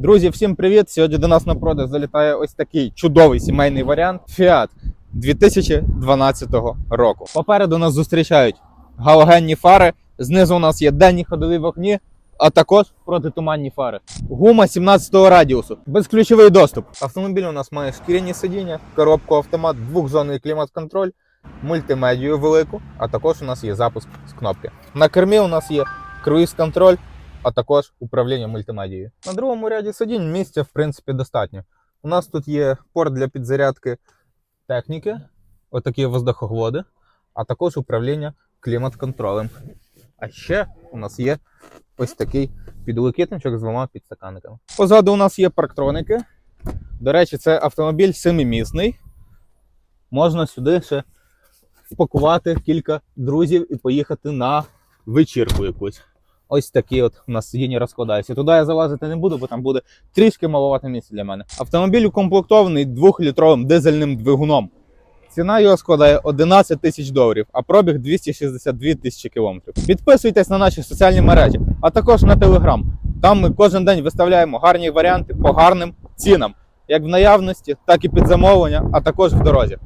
Друзі, всім привіт! Сьогодні до нас на продаж залітає ось такий чудовий сімейний варіант Fiat 2012 року. Попереду нас зустрічають галогенні фари, знизу у нас є денні ходові вогні, а також протитуманні фари. Гума 17-го радіусу, безключовий доступ. Автомобіль у нас має шкіряні сидіння, коробку автомат, двохзонний клімат-контроль, мультимедію велику, а також у нас є запуск з кнопки. На кермі у нас є круїз-контроль, а також управління мультимедією. На другому ряді сидінь місця в принципі достатньо. У нас тут є порт для підзарядки техніки, отакі воздуховоди, а також управління клімат-контролем. А ще у нас є ось такий підлокітничок з двома підстаканниками. Позаду у нас є парктроники. До речі, це автомобіль семимісний. Можна сюди ще впакувати кілька друзів і поїхати на вечірку якусь. Ось такі от у нас сидіння розкладаються. Туди я залазити не буду, бо там буде трішки маловато місця для мене. Автомобіль укомплектований 2-літровим дизельним двигуном. Ціна його складає 11 тисяч доларів, а пробіг 262 тисячі кілометрів. Підписуйтесь на наші соціальні мережі, а також на телеграм. Там ми кожен день виставляємо гарні варіанти по гарним цінам, як в наявності, так і під замовлення, а також в дорозі.